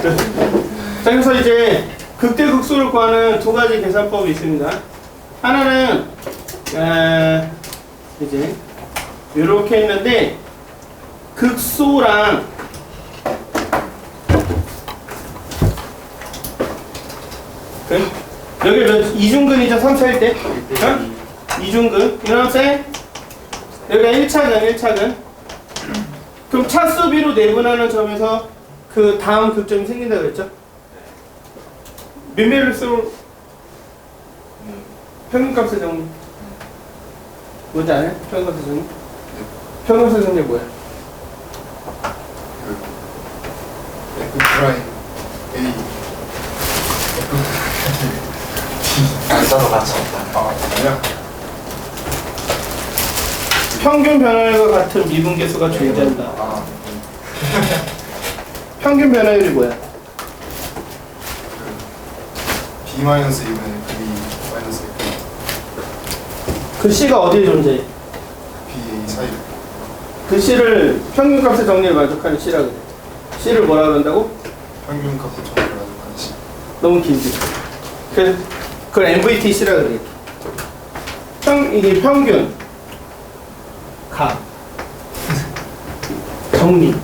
자, 그래서 이제 극대 극소를 구하는 두 가지 계산법이 있습니다. 하나는 에, 이제 이렇게 했는데 극소랑 그, 여기 몇 이중근이죠 3, 4일 때 어? 이중근 이놈생 여기가 1차근 1차근 그럼 차수 비로 내분하는 점에서 그 다음 극점이 생긴다 그랬죠? 몇매를 쓰고 평균값의 정리. 뭔지 아냐? 평균값의 정리? 평균값의 정리 뭐야? F 프라임 A 안 써도 같이 없다. 아 아니야 평균 변화율과 같은 미분계수가 존재한다. 아 평균 변화율이 뭐야? B 마이너스 2분의 B 마이너스 그 C가 어디에 존재해? B 사이 그 C를 평균값의 정리를 만족하는 C라 그래 C를 뭐라 그런다고? 평균 값을 정리하는 관시 너무 길지. 그래서 그걸 MVTC라 그래. 평 이게 평균 값 정리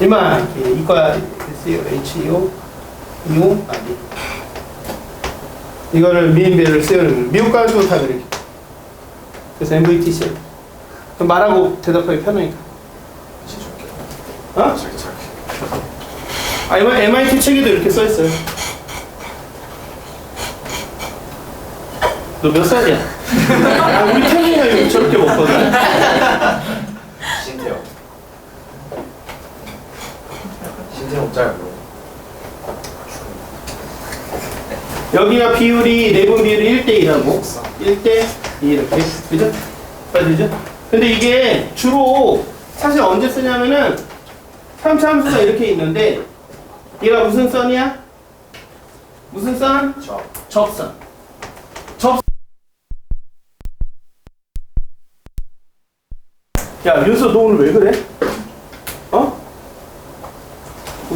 이만 이거야 SEO HEO 이오 아니 이거를 미인배를 쓰여는 미국 가도 다 그래. 그래서 MVTC. 그럼 말하고 대답하기 편하니까. 줄게 어? 아, MIT 책에도 이렇게 써 있어요. 너 몇 살이야? 아, 우리 태민이가 저렇게 먹거든. 신태용. 신태용 짧고. 여기가 비율이 내분 비율이 1대 2라고. 1대 2 이렇게. 그죠? 맞으죠? 근데 이게 주로 사실 언제 쓰냐면은 3차 함수가 이렇게 있는데 얘가 무슨 선이야? 무슨 선? 저. 접선. 접. 야, 윤서 너 오늘 왜 그래?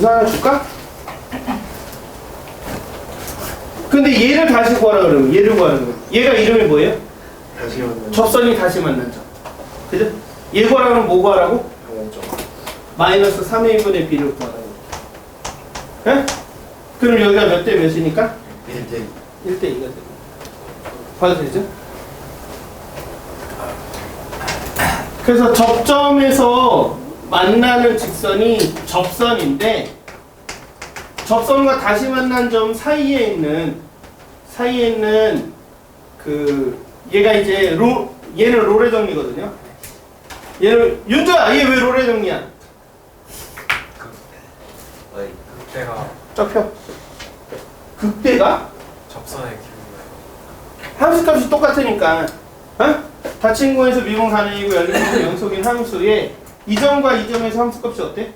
어? 우산 하나 줄까? 근데 얘를 다시 구하라 그러면 얘를 구하라 그러면 얘가 이름이 뭐예요? 다시 오는 접선이 다시 만난 점. 그죠? 얘 구하라면 뭐 구하라고? 마이너스 3의 1분의 b를 구하라고. 예? 그럼 여기가 몇 대 몇이니까? 1대 1대 2가 되고 봐도 되죠? 그래서 접점에서 만나는 직선이 접선인데 접선과 다시 만난 점 사이에 있는 사이에 있는 그 얘가 이제 로 얘는 롤의 정리거든요. 얘는 윤주야 얘왜 롤의 정리야? 그때가 쫙 극대가 접선의 기울기예요. 함수값이 똑같으니까 어? 다친구에서 가능이고 열리는 연속인 함수에 이 점과 이 점에서 함수값이 어때?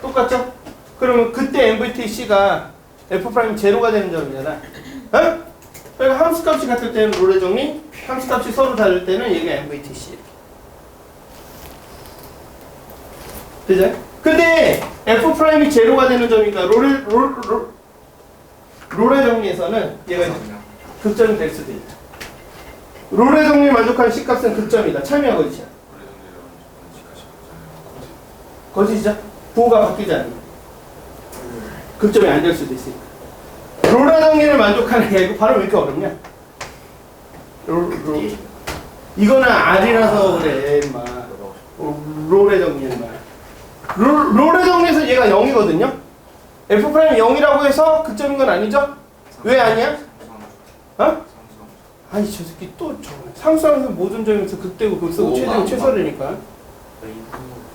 똑같죠? 그러면 그때 MVTC가 F' 제로가 되는 점이잖아 어? 그러니까 함수값이 같을 때는 롤의 정리 함수값이 서로 다를 때는 얘가 MVTC 그죠? 근데 F'이 제로가 되는 점이니까 롤의 롤, 롤, 롤의 정리에서는 얘가 극점이 될 수도 있다. 롤의 정리 만족하는 C값은 극점이다. 참여 거짓이야. 거짓이죠? 부호가 바뀌지 않는 극점이 안 될 수도 있으니까. 롤의 정리를 만족하는 게 이거 발음 왜 이렇게 어렵냐? 롤, 롤. 이거는 R이라서 그래, 임마. 어, 롤의 정리, 임마. 롤, 롤의 정리에서 얘가 0이거든요? F'이 0이라고 해서 극점인 건 아니죠? 왜 아니야? 어? 아니 저 새끼 또저 상수하면서 모든 점에서 극대고 극소고 최대고 최소라니까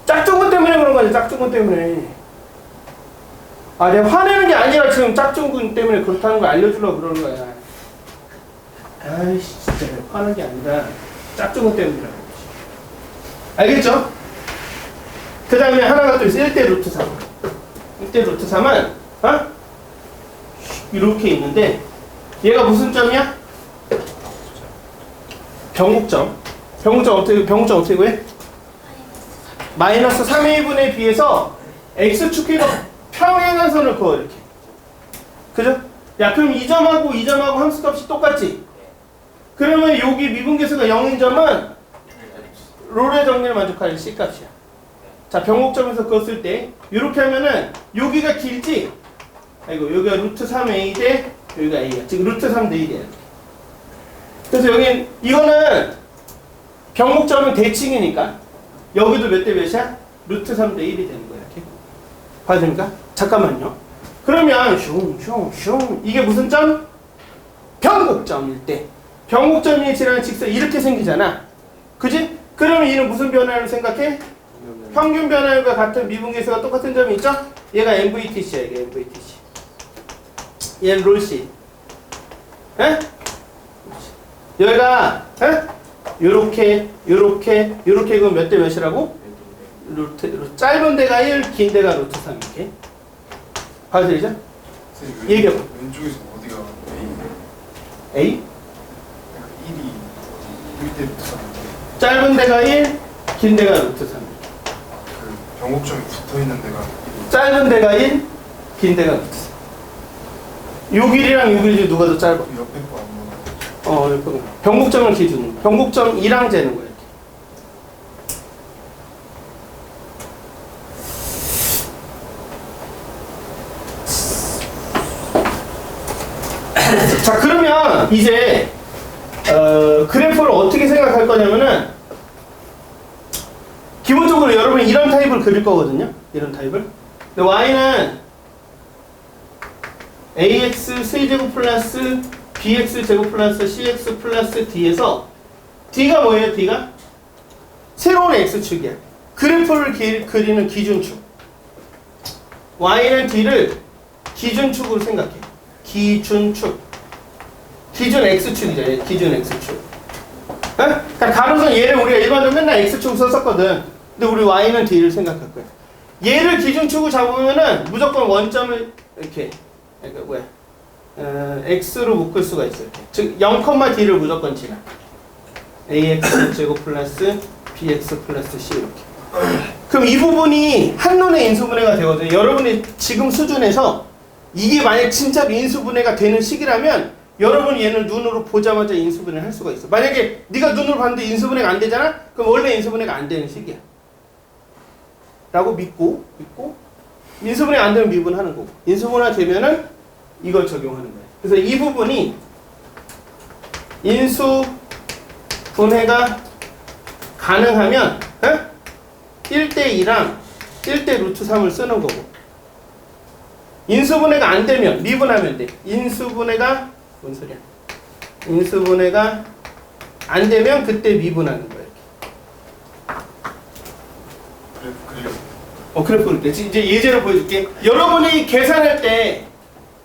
짝퉁건 때문에 그런 거지 짝퉁건 때문에 아 내가 화내는 게 아니라 지금 짝퉁건 때문에 그렇다는 걸 알려주려고 그러는 거야 아이씨 진짜 화난 게 아니라 짝퉁건 때문이라고 알겠죠? 그 다음에 하나가 또 있어 1대 루트 3 1대 루트 3은 어? 이렇게 있는데 얘가 무슨 점이야? 병국점. 병국점 어떻게 병국점 어떻게 구해? 마이너스 3의 1분에 비해서 x축끼리 평행한 선을 그어 이렇게. 그죠? 야 그럼 이 점하고 이 점하고 함수값이 똑같지? 그러면 여기 미분계수가 0인 점은 롤의 정리를 만족하는 C값이야. 자 병목점에서 쓸때 이렇게 하면은 여기가 길지? 아이고 여기가 루트 3a 대 여기가 a야. 지금 루트 3 대 1이야. 그래서 여긴 이거는 병목점은 대칭이니까 여기도 몇 대 몇이야? 루트 3대 1이 되는 거야. 이렇게. 봐야 됩니까? 잠깐만요. 그러면 슝슝슝 이게 무슨 점? 병곡점일 때 병곡점이 지나는 직선 이렇게 생기잖아. 그지? 그러면 얘는 무슨 변화를 생각해? 평균 변화율과 같은 미분계수가 똑같은 점이 있죠? 얘가 MVTC야, 이게 MVTC. 얘는 롤씨. 에? 여기가 에? 요렇게 요렇게 요렇게 그럼 몇대 몇이라고? 루트, 루트 짧은 데가 1, 긴 데가 루트 3 이렇게. 봐도 되죠? 선생님, 왼- 얘기해 봐. 왼쪽에서 어디가 A? A 약간 1이 1대부터 3인데 짧은 데가 1, 긴 데가 루트 3. 그 병목점이 붙어 있는 데가 1이 짧은 데가 1, 긴 데가 루트 3. 요 길이랑 요 길이 누가 더 짧아? 그 옆에 보나? 어, 병목점을 기준으로. 병목점 2랑 재는. 이렇게. 자, 그러면 이제 어, 그래프를 어떻게 생각할 거냐면은 기본적으로 여러분 이런 타입을 그릴 거거든요. 이런 타입을. 근데 y는 ax 세제곱 플러스 bx 제곱 플러스 cx 플러스 d에서 d가 뭐예요? d가 새로운 x축이야. 그래프를 기- 그리는 기준축. y는 d를 기준축으로 생각해. 기준축. 기준 x축이죠. 얘 기준 x축. 어? 그러니까 가로선 얘를 우리가 일반적으로 맨날 x축 썼었거든. 근데 우리 y는 d를 생각할 거야. 얘를 기준축으로 잡으면은 무조건 원점을 이렇게 그러니까 뭐야? 어, x로 묶을 수가 있어요. 즉 0,d를 무조건 지나. ax 제곱 플러스 bx 플러스 c 이렇게. 그럼 이 부분이 한눈에 인수분해가 되거든요. 여러분이 지금 수준에서 이게 만약 진짜로 인수분해가 되는 시기라면 여러분 얘는 눈으로 보자마자 인수분해를 할 수가 있어. 만약에 네가 눈으로 봤는데 인수분해가 안 되잖아? 그럼 원래 인수분해가 안 되는 시기야. 라고 믿고 믿고 인수분해 안 되면 미분하는 거고 인수분해 되면은 이걸 적용하는 거예요. 그래서 이 부분이 인수 분해가 가능하면 에? 1대 2랑 1대 루트 3을 쓰는 거고 인수분해가 안 되면 미분하면 돼. 인수분해가 뭔 소리야? 인수분해가 안 되면 그때 미분하는. 그래프 그리고 어, 그래프 그릴 때. 이제 예제로 보여줄게. 여러분이 계산할 때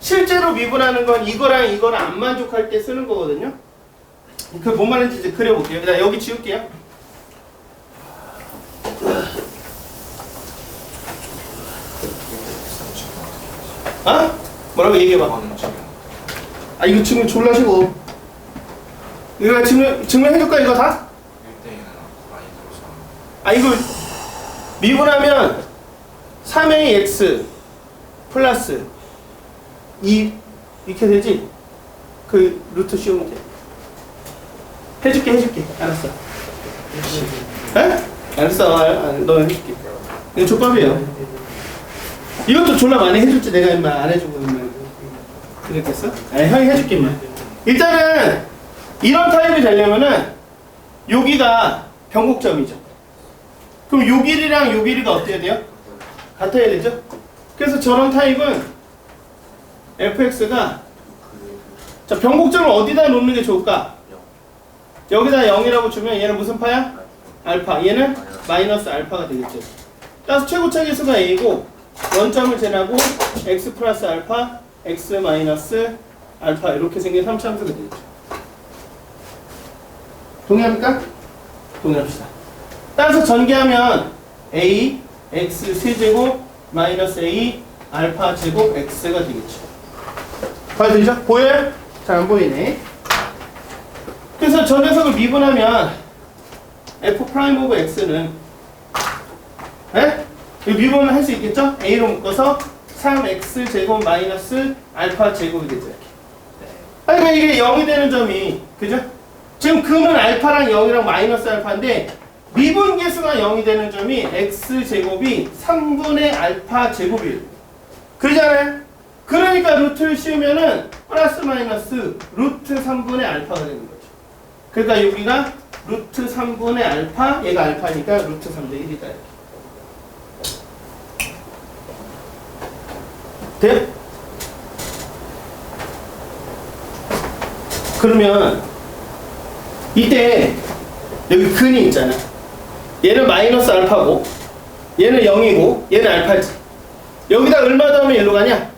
실제로 미분하는 건 이거랑 이거랑 안 만족할 때 쓰는 거거든요. 그 뭔 말인지 이제 그려볼게요. 자, 여기 지울게요. 어? 뭐라고 얘기해봐. 지금 아, 이거 증명 졸라시고. 이거 증명, 증명해줄까, 이거 다? 1대1은 많이 들어서 아 이거 미분하면 3ax 플러스 2 이렇게 되지? 그 루트 씌우면 돼 해줄게 해줄게 알았어 에? 알았어 아, 아, 너 해줄게 이거 족밥이에요 이것도 졸라 많이 해줄지 내가 임마 안 해주고 임마 그랬겠어? 아 형이 해줄게 임마 일단은 이런 타입이 되려면은 여기가 변곡점이죠 그럼 요 길이랑 요 길이가 어때야 돼요? 같아야 되죠? 그래서 저런 타입은 fx가 자 변곡점을 어디다 놓는 게 좋을까? 여기다 0이라고 주면 얘는 무슨 파야? 알파 얘는 마이너스 알파가 되겠죠 따라서 최고차 계수가 a고 원점을 지나고 x 플러스 알파 x 마이너스 알파 이렇게 생긴 3차 함수가 되겠죠 동의합니까? 동의합시다 따라서 전개하면 a x 세제곱 마이너스 a 알파 제곱 x가 되겠죠. 봐도 되죠? 보여요? 잘 안 보이네. 그래서 저 녀석을 미분하면 f 프라임 오브 x는 에? 이 미분을 할 수 있겠죠? a로 묶어서 3x 제곱 마이너스 알파 제곱이 되죠. 이렇게. 네. 아니, 그러니까 이게 0이 되는 점이, 그죠? 지금 그는 알파랑 0이랑 마이너스 알파인데, 미분 계수가 0이 되는 점이 x 제곱이 3분의 알파 제곱이에요. 그러잖아요? 그러니까 루트를 씌우면은 플러스 마이너스 루트 3분의 알파가 되는 거죠. 그러니까 여기가 루트 3분의 알파, 얘가 알파니까 루트 3대 1이다. 돼요? 그러면 이때 여기 근이 있잖아. 얘는 마이너스 알파고 얘는 0이고 얘는 알파지. 여기다 얼마 더하면 일로 가냐?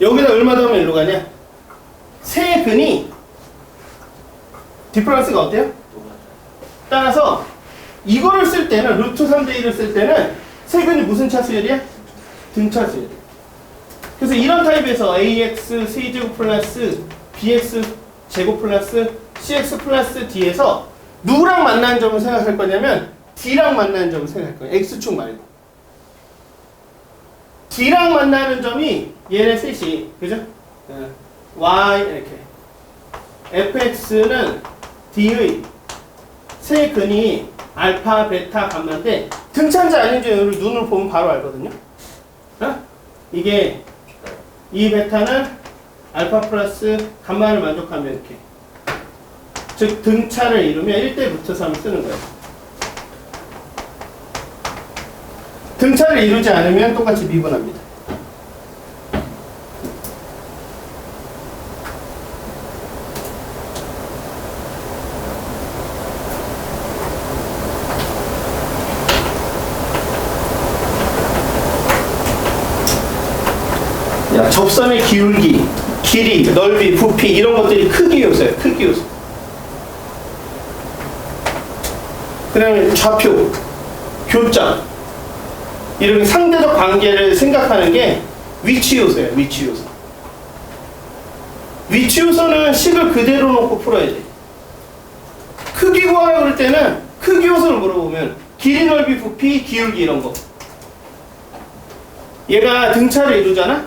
여기다 얼마 더하면 일로 가냐? 세 근이 디퍼런스가 어때요? 따라서 이거를 쓸 때는 루트 3대 1을 쓸 때는 세 근이 무슨 차수열이야? 등차수열. 그래서 이런 타입에서 ax 세제곱 플러스 bx 제곱 플러스 cx 플러스 d에서 누구랑 만나는 점을 생각할 거냐면 d랑 만나는 점을 생각할 거예요. x축 말고. D랑 만나는 점이 얘네 셋이 그죠? 어, y 이렇게 fx는 d의 세 근이 알파, 베타, 감마인데 등차인지 아닌지 눈으로 보면 바로 알거든요. 어? 이게 이 베타는 알파 플러스 감마를 만족하면 이렇게 즉 등차를 이루면 1대 루트 3을 쓰는 거예요. 등차를 이루지 않으면 똑같이 미분합니다. 야, 접선의 기울기, 길이, 넓이, 부피 이런 것들이 크기 요소예요. 크기 요소. 그다음에 좌표, 교점 이런 상대적 관계를 생각하는 게 위치 요소예요. 위치 요소. 위치 요소는 식을 그대로 놓고 풀어야 돼. 크기 구하라 그럴 때는 크기 요소를 물어보면 길이, 넓이, 부피, 기울기 이런 거. 얘가 등차를 이루잖아.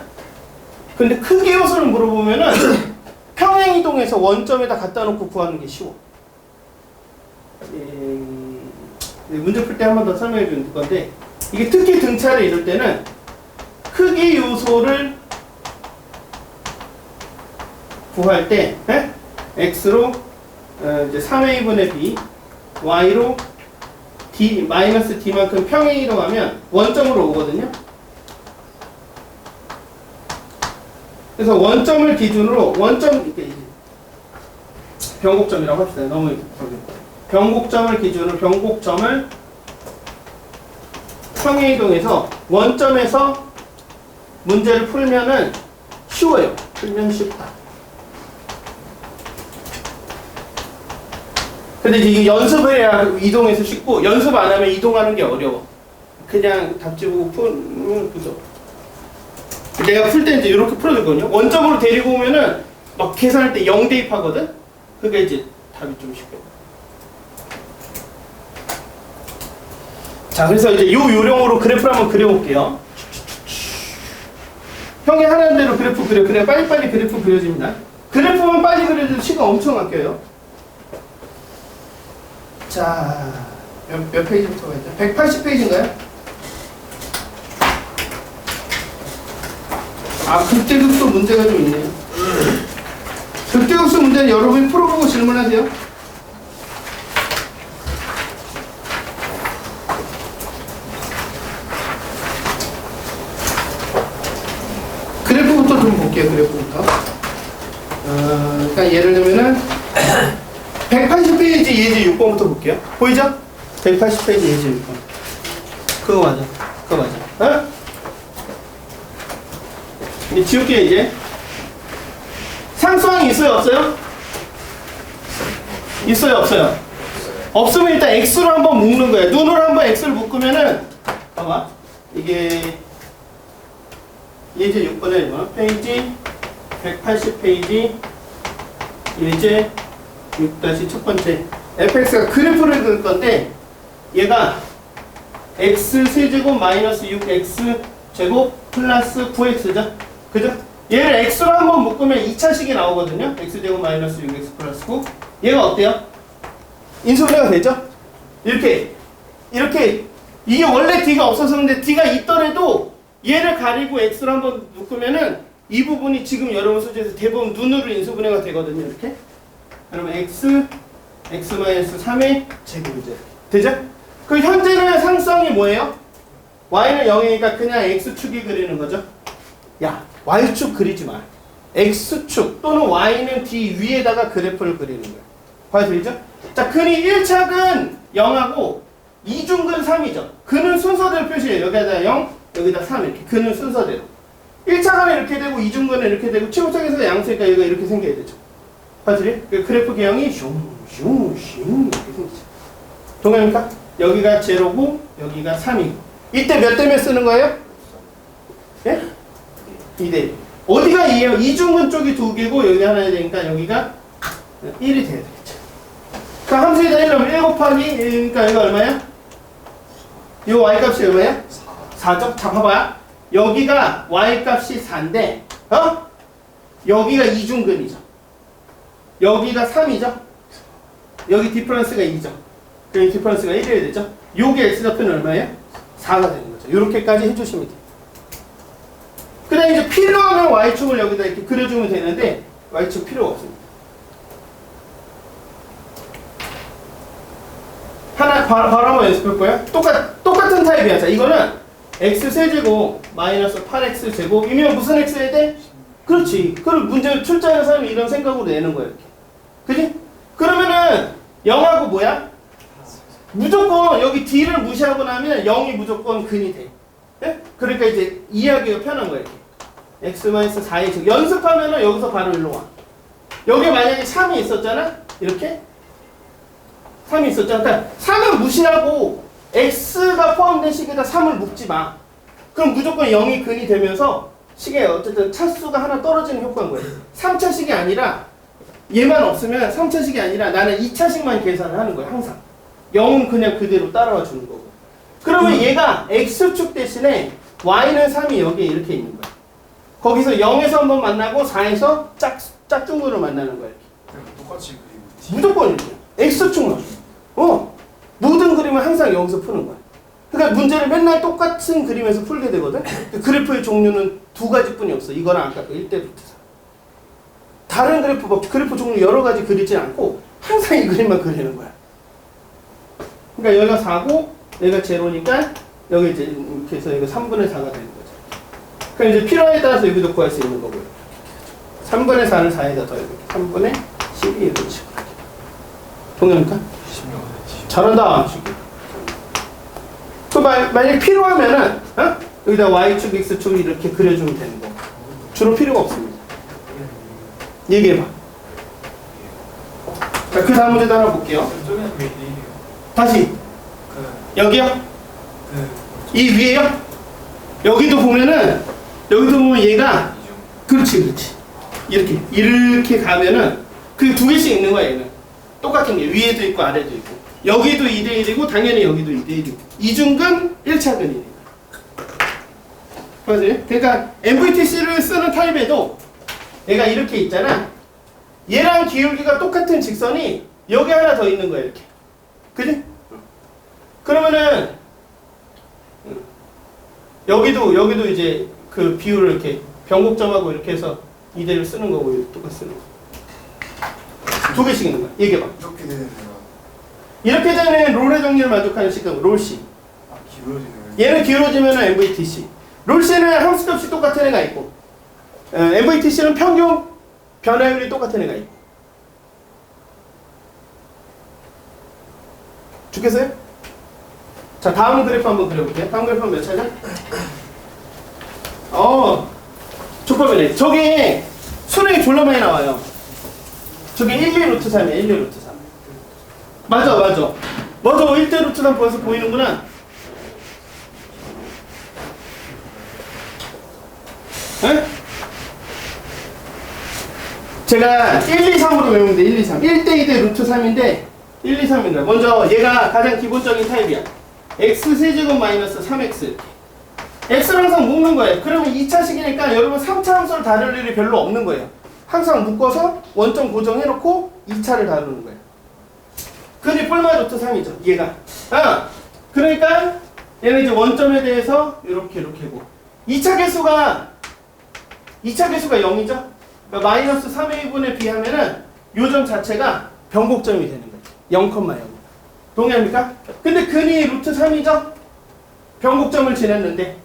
근데 크기 요소를 물어보면은 평행 이동해서 원점에다 갖다 놓고 구하는 게 쉬워. 음, 네, 문제 풀 때 한 번 더 설명해 줄 건데 이게 특히 등차를 이룰 때는 크기 요소를 구할 때 에? x로 어, 이제 3a 분의 b, y로 d 마이너스 d만큼 평행 이동하면 원점으로 오거든요. 그래서 원점을 기준으로 원점 이제 변곡점이라고 합시다. 너무 변곡점을 기준으로 변곡점을 평행 이동해서 원점에서 문제를 풀면은 쉬워요. 풀면 쉽다. 근데 이제 연습을 해야 이동해서 쉽고 연습 안 하면 이동하는 게 어려워. 그냥 답지 보고 풀면 그죠. 내가 풀 때 이제 이렇게 풀어줬거든요. 원점으로 데리고 오면은 막 계산할 때 0 대입하거든? 그게 이제 답이 좀 쉽게. 자, 그래서 이제 요 요령으로 그래프를 한번 그려볼게요. 형이 하라는 대로 그래프 그려. 그래 빨리빨리 그래프 그려집니다. 그래프만 빨리 그려도 시간 엄청 아껴요. 자, 몇, 몇 페이지부터 가야 죠? 180페이지인가요? 아, 극대극소 문제가 좀 있네요. 극대극소 문제는 여러분이 풀어보고 질문하세요. 좀 볼게요, 그래프부터. 어, 그러니까 예를 들면은 180페이지 예제 6번부터 볼게요. 보이죠? 180페이지 예제 6번. 그거 맞아. 그거 맞아. 어? 이제 지울게 이제. 상수항이 있어요, 없어요? 있어요, 없어요? 없으면 일단 x로 한번 묶는 거예요. 눈으로 한번 x를 묶으면은 봐봐. 이게 예제 6번에 이거 페이지 180페이지 예제 6다시 첫 번째 fx가 그래프를 그릴 건데 얘가 x 세제곱 마이너스 6x 제곱 플러스 9x죠. 그죠? 얘를 x로 한번 묶으면 2차식이 나오거든요. x제곱 마이너스 6x 플러스 9. 얘가 어때요? 인수분해가 되죠? 이렇게 이렇게 이게 원래 d가 없었었는데 d가 있더라도 얘를 가리고 x로 한번 묶으면은 이 부분이 지금 여러분 소지에서 대부분 눈으로 인수분해가 되거든요. 이렇게. 그러면 x x 마이너스 3의 제곱이죠. 되죠? 그 현재는 상성이 뭐예요? y는 0이니까 그냥 x축이 그리는 거죠. 야, y축 그리지 마. x축 또는 y는 d 위에다가 그래프를 그리는 거야. 봐야 들리죠? 자, 근이 1착은 0하고 이중근 3이죠. 근은 순서대로 표시해요. 여기다 0, 여기다 3 이렇게. 근은 순서대로. 1차간은 이렇게 되고 이중근은 이렇게 되고 최고착에서 양수니까 여기가 이렇게 생겨야 되죠. 봐들이? 그 그래프 개형이 슝, 슝, 슝 이렇게 생기죠. 동의합니까? 여기가 제로고 여기가 3이고 이때 몇 대 몇 쓰는 거예요? 예? 2대 어디가 2예요? 이중근 쪽이 두 개고 여기 하나 해야 되니까 여기가 1이 돼야 되겠죠. 그 함수에다 1 넣으면 1 곱하기 1, 그러니까 여기가 얼마야? 이 y값이 얼마야? 4죠? 자 봐봐 여기가 y값이 4인데 어? 여기가 이중근이죠. 여기가 3이죠. 여기 디퍼런스가 2죠. 그럼 디퍼런스가 1이어야 되죠. 요게 x좌표는 얼마예요? 4가 되는 거죠. 이렇게까지 해주시면 돼요. 그 다음에 이제 필요하면 y축을 여기다 이렇게 그려주면 되는데 y축 필요가 없습니다. 하나 바로, 바로 한번 연습할 거예요. 똑같, 똑같은 타입이야. 자, 이거는 x 세제곱 마이너스 8x 제곱이면 무슨 x 해야 돼? 그렇지. 그럼 문제 출제하는 사람이 이런 생각으로 내는 거야. 이렇게. 그지? 그러면은 0하고 뭐야? 무조건 여기 d를 무시하고 나면 0이 무조건 근이 돼. 예? 그러니까 이제 이해하기가 편한 거예요. 이렇게. x 4의 제 연습하면은 여기서 바로 일로 와. 여기 만약에 3이 있었잖아? 이렇게? 3이 있었잖아. 그러니까 3은 무시하고 x가 포함된 식에다 3을 묶지 마. 그럼 무조건 0이 근이 되면서 식에 어쨌든 차수가 하나 떨어지는 효과인 거예요. 3차 식이 아니라 얘만 없으면 3차 식이 아니라 나는 2차 식만 계산을 하는 거예요. 항상. 0은 그냥 그대로 따라와 주는 거고. 그러면 얘가 x축 대신에 y는 3이 여기에 이렇게 있는 거야. 거기서 0에서 한 번 만나고 4에서 짝, 짝중으로 만나는 거야. 이렇게. 똑같이 무조건 이렇게. x축만. 어. 모든 그림을 항상 여기서 푸는 거야. 그러니까 문제를 맨날 똑같은 그림에서 풀게 되거든. 그 그래프의 종류는 두 가지뿐이 없어. 이거랑 아까 그 1대부터 4. 다른 그래프 뭐 그래프 종류 여러 가지 그리지 않고 항상 이 그림만 그리는 거야. 그러니까 여기가 4고 여기가 제로니까 여기 이제 이렇게 해서 이거 3분의 4가 되는 거죠. 그럼 이제 필요에 따라서 여기도 구할 수 있는 거고요. 3분의 4는 4에다 더해요. 3분의 12 이런 식으로. 동의합니까? 잘한다. 그 만- 만약 필요하면은 어? 여기다 y축, x축 이렇게 그려주면 되는 거. 주로 필요가 없습니다. 얘기해봐. 자, 그 다음 문제도 하나 볼게요. 다시 그, 여기요? 그, 이 위에요? 여기도 보면은 여기도 보면 얘가 그렇지 그렇지 이렇게 이렇게 가면은 그 두 개씩 있는 거야 얘는 똑같은 게 위에도 있고 아래도 있고 여기도 2대 1이고 당연히 여기도 2대 1이고 이중근 1차근이니까 맞아요? 그러니까 MVTC를 쓰는 타입에도 얘가 이렇게 있잖아 얘랑 기울기가 똑같은 직선이 여기 하나 더 있는 거야 이렇게 그지? 그러면은 여기도 여기도 이제 그 비율을 이렇게 변곡점하고 이렇게 해서 이대를 쓰는 거고 똑같이 쓰는 거. 두 개씩 있는 거야. 얘기해봐. 이렇게 데가 이렇게 되는 롤의 정리를 만족하는 식은 롤C. 아 기울어지는 얘는 기울어지면 MVTC. 롤C는 함수 값이 똑같은 애가 있고 어, MVTC는 평균 변화율이 똑같은 애가 있고. 죽겠어요? 자 다음 그래프 한번 그려볼게요. 다음 그래프는 몇 차죠? 어, 족밥이네. 저기 수능이 졸라 많이 나와요. 저게 1, 2 루트 3이야. 1, 2 루트 3. 맞아, 맞아. 맞아. 1대 루트 3 벌써 보이는구나. 에? 제가 1, 2, 3으로 외우면 돼. 1, 2, 3. 1대 2대 루트 3인데 1, 2, 3입니다. 먼저 얘가 가장 기본적인 타입이야. x 세제곱 마이너스 3x x를 항상 묶는 거예요. 그러면 2차식이니까 여러분 3차 함수를 다룰 일이 별로 없는 거예요. 항상 묶어서 원점 고정해놓고 2차를 다루는 거예요. 근이 뿔마 루트 3이죠. 얘가. 아, 그러니까 얘는 이제 원점에 대해서 이렇게 이렇게 고 2차 개수가 2차 개수가 0이죠. 그러니까 마이너스 3의 2분에 비하면은 요점 자체가 변곡점이 되는 거예요. 0,0. 동의합니까? 근데 근이 루트 3이죠? 변곡점을 지냈는데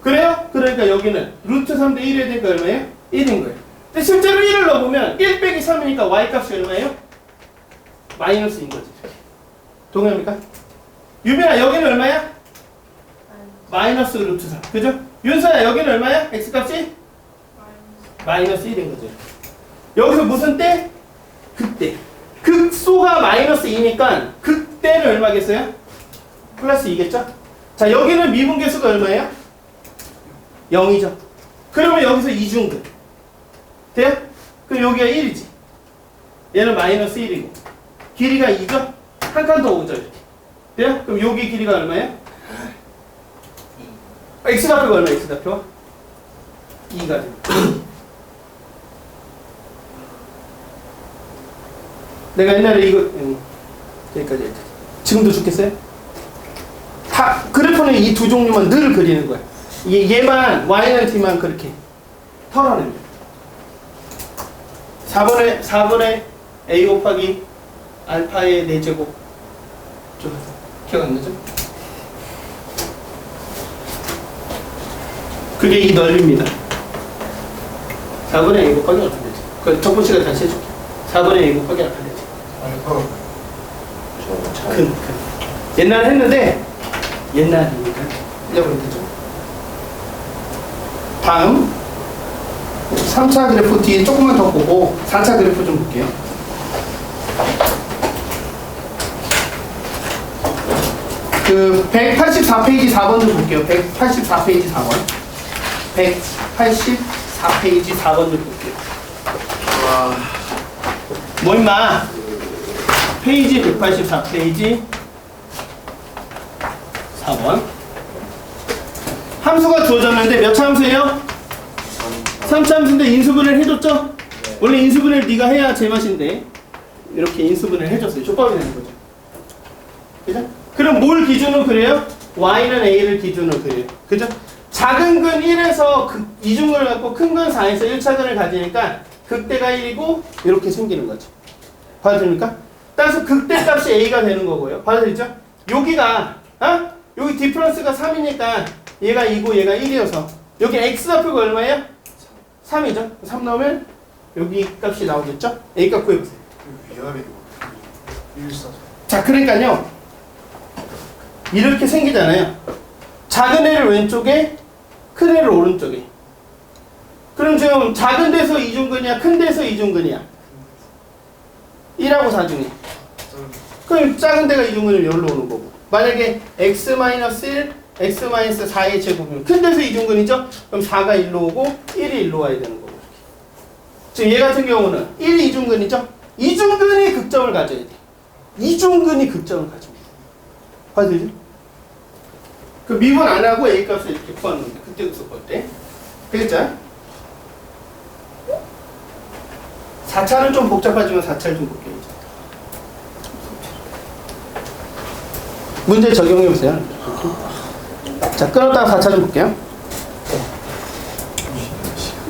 그래요? 그러니까 여기는 루트 3 대 1에 되니까 얼마예요? 1인 거예요. 근데 실제로 1을 넣어보면 1 빼기 3이니까 y 값이 얼마예요? 마이너스인 거지. 동의합니까? 유빈아 여기는 얼마야? 마이너스 루트 3. 그죠? 윤서야 여기는 얼마야? x 값이? 마이너스 1인 거죠. 여기서 무슨 때? 극대. 극소가 마이너스 2니까 극대는 얼마겠어요? 플러스 2겠죠? 자 여기는 미분계수가 얼마예요? 0이죠. 그러면 여기서 이중근. 돼요? 그럼 여기가 1이지. 얘는 마이너스 1이고. 길이가 2죠? 한 칸 더 오죠. 돼요? 그럼 여기 길이가 얼마예요? 아, x좌표가 얼마야, x좌표가? 2가 돼요. 내가 옛날에 이거, 음, 여기까지 했지. 지금도 좋겠어요? 다, 그래프는 이 두 종류만 늘 그리는 거야. 얘, 얘만, y는 t만 그렇게 털어냅니다. 4번에, 4번에 a 곱하기 알파의 4제곱. 좀 기억 안 나죠? 그게 이 넓이입니다. 4번에 a 곱하기 알파 되지. 그 덕분 씨가 다시 해줄게. 4번에 a 곱하기 알파 되지. 알파 큰, 큰. 옛날에 했는데, 옛날이니까. 잊어버리면 되죠. 다음. 3차 그래프 뒤에 조금만 더 보고, 4차 그래프 좀 볼게요. 그, 184페이지 4번 좀 볼게요. 184페이지 4번. 184페이지 4번 좀 볼게요. 뭐 임마? 페이지 184페이지 4번 함수가 주어졌는데 몇차 함수예요? 3차 함수인데 인수분해를 해줬죠? 원래 인수분해를 네가 해야 제맛인데 이렇게 인수분해를 해줬어요 족밥이 되는 거죠 그죠? 그럼 뭘 기준으로 그래요? y는 a를 기준으로 그래요 그죠? 작은 근 1에서 그 이중근을 갖고 큰 근 4에서 1차근을 가지니까 극대가 1이고 이렇게 생기는 거죠 받아들입니까? 따라서 극대 값이 a가 되는 거고요. 받아들이죠? 여기가 어? 여기 디프런스가 3이니까 얘가 2고 얘가 1이어서 여기 x좌표가 얼마예요? 3이죠. 3 넣으면 여기 값이 나오겠죠? a 값 구해보세요. 1사 자, 그러니까요. 이렇게 생기잖아요. 작은 애를 왼쪽에, 큰 애를 오른쪽에. 그럼 지금 작은 데서 이중근이야, 큰 데서 이중근이야? 1하고 4 중에. 그럼 작은 데가 이중근을 여기로 오는 거고. 만약에 x-1, x-4의 제곱이면 큰 데서 이중근이죠? 그럼 4가 1로 오고 1이 1로 와야 되는 거고. 이렇게. 지금 얘 같은 경우는 1이 이중근이죠? 이중근이 극점을 가져야 돼. 이중근이 극점을 가져. 봐주죠? 그 미분 안 하고 A 값을 이렇게 구하는 건데 그때 썼을 때. 되겠죠? 4차는 좀 복잡하지만 4차를 좀 볼게요. 문제 적용해 보세요. 자, 끊었다가 4차 좀 볼게요.